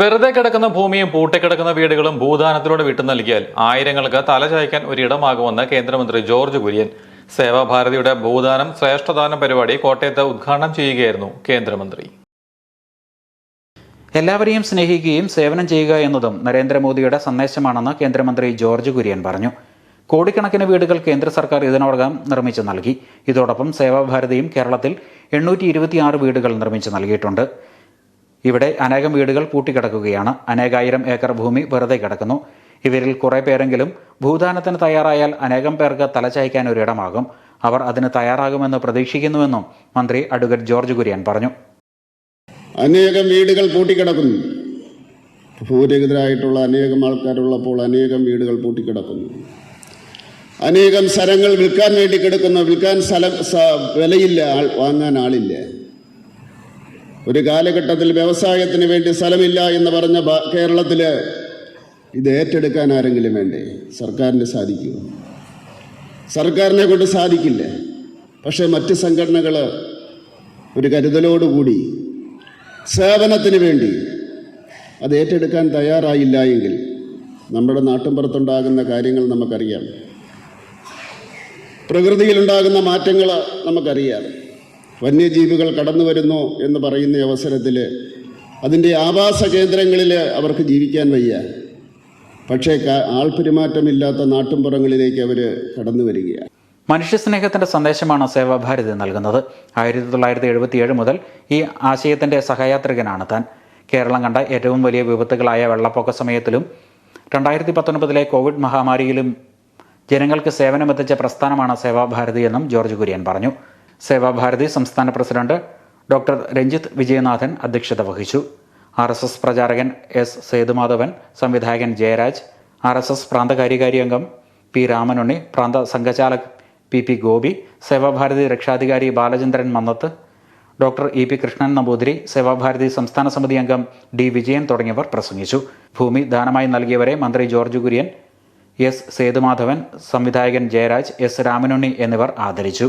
വെറുതെ കിടക്കുന്ന ഭൂമിയും പൂട്ടിക്കിടക്കുന്ന വീടുകളും ഭൂദാനത്തിലൂടെ വിട്ടു നൽകിയാൽ ആയിരങ്ങൾക്ക് തലചായ്ക്കാൻ ഒരിടമാകുമെന്ന് കേന്ദ്രമന്ത്രി ജോർജ് കുര്യൻ. സേവാഭാരതിയുടെ ഭൂദാനം ശ്രേഷ്ഠദാനം പരിപാടി കോട്ടയത്ത് ഉദ്ഘാടനം ചെയ്യുകയായിരുന്നു കേന്ദ്രമന്ത്രി. എല്ലാവരെയും സ്നേഹിക്കുകയും സേവനം ചെയ്യുക എന്നതും നരേന്ദ്രമോദിയുടെ സന്ദേശമാണെന്ന് കേന്ദ്രമന്ത്രി ജോർജ് കുര്യൻ പറഞ്ഞു. കോടിക്കണക്കിന് വീടുകൾ കേന്ദ്ര സർക്കാർ ഇതിനോടകം നിർമ്മിച്ചു നൽകി. ഇതോടൊപ്പം സേവാഭാരതിയും കേരളത്തിൽ എണ്ണൂറ്റി വീടുകൾ നിർമ്മിച്ചു നൽകിയിട്ടുണ്ട്. ഇവിടെ അനേകം വീടുകൾ പൂട്ടിക്കിടക്കുകയാണ്. അനേകായിരം ഏക്കർ ഭൂമി വെറുതെ കിടക്കുന്നു. ഇവരിൽ കുറേ പേരെങ്കിലും ഭൂദാനത്തിന് തയ്യാറായാൽ അനേകം പേർക്ക് തലചായ്ക്കാൻ ഒരിടമാകും. അവർ അതിന് തയ്യാറാകുമെന്ന് പ്രതീക്ഷിക്കുന്നുവെന്നും മന്ത്രി അഡ്വക്കേറ്റ് ജോർജ് കുര്യൻ പറഞ്ഞു. അനേകം വീടുകൾ പൂട്ടിക്കിടക്കുന്നു. ഭൂരഹിതരായിട്ടുള്ള അനേകം ആൾക്കാരുള്ളപ്പോൾ അനേകം വീടുകൾ പൂട്ടിക്കിടക്കുന്നു. അനേകം സ്ഥലങ്ങൾ വിൽക്കാൻ വേണ്ടി കിടക്കുന്നു. വിൽക്കാൻ സ്ഥലം വിലയില്ല വാങ്ങാൻ ആളില്ല. ഒരു കാലഘട്ടത്തിൽ വ്യവസായത്തിന് വേണ്ടി സ്ഥലമില്ല എന്ന് പറഞ്ഞ കേരളത്തിൽ ഇത് ഏറ്റെടുക്കാൻ ആരെങ്കിലും വേണ്ടേ? സർക്കാരിന് സാധിക്കൂ സർക്കാരിനെ കൊണ്ട് സാധിക്കില്ല. പക്ഷേ മറ്റ് സംഘടനകൾ ഒരു കരുതലോടുകൂടി സേവനത്തിന് വേണ്ടി അത് ഏറ്റെടുക്കാൻ തയ്യാറായില്ല എങ്കിൽ നമ്മുടെ നാട്ടിൻപുറത്തുണ്ടാകുന്ന കാര്യങ്ങൾ നമുക്കറിയാം. പ്രകൃതിയിലുണ്ടാകുന്ന മാറ്റങ്ങൾ നമുക്കറിയാം. വന്യജീവികൾ കടന്നു വരുന്നു എന്ന് പറയുന്ന അവസരത്തിൽ അതിന്റെ ആവാസ കേന്ദ്രങ്ങളിൽ അവർക്ക് ജീവിക്കാൻ വയ്യ. പക്ഷേ ആൾപെരുമാറ്റമില്ലാത്ത നാട്ടുംപുറങ്ങളിലേക്ക് അവർ കടന്നു വരികയാണ് മനുഷ്യസ്നേഹത്തിന്റെ സന്ദേശമാണ് സേവാഭാരതി നൽകുന്നത്. ആയിരത്തി തൊള്ളായിരത്തി എഴുപത്തിയേഴ് മുതൽ ഈ ആശയത്തിന്റെ സഹയാത്രികനാണ് താൻ. കേരളം കണ്ട ഏറ്റവും വലിയ വിപത്തുകളായ വെള്ളപ്പൊക്ക സമയത്തിലും രണ്ടായിരത്തി പത്തൊൻപതിലെ കോവിഡ് മഹാമാരിയിലും ജനങ്ങൾക്ക് സേവനമെത്തിച്ച പ്രസ്ഥാനമാണ് സേവാഭാരതി എന്നും ജോർജ് കുര്യൻ പറഞ്ഞു. സേവാഭാരതി സംസ്ഥാന പ്രസിഡന്റ് ഡോക്ടർ രഞ്ജിത്ത് വിജയനാഥൻ അധ്യക്ഷത വഹിച്ചു. ആർ എസ് എസ് പ്രചാരകൻ എസ് സേതുമാധവൻ സംവിധായകൻ ജയരാജ് ആർ എസ് എസ് പ്രാന്തകാര്യകാരി അംഗം പി രാമനുണ്ണി പ്രാന്ത സംഘചാലക് പി പി ഗോപി സേവാഭാരതി രക്ഷാധികാരി Balachandran Mannath doctor E P Krishnan Namboothiri Seva Bharati സംസ്ഥാന സമിതി അംഗം ഡി വിജയൻ തുടങ്ങിയവർ പ്രസംഗിച്ചു. ഭൂമി ദാനമായി നൽകിയവരെ മന്ത്രി ജോർജ് കുര്യൻ എസ് സേതുമാധവൻ സംവിധായകൻ ജയരാജ് എസ് രാമനുണ്ണി എന്നിവർ ആദരിച്ചു.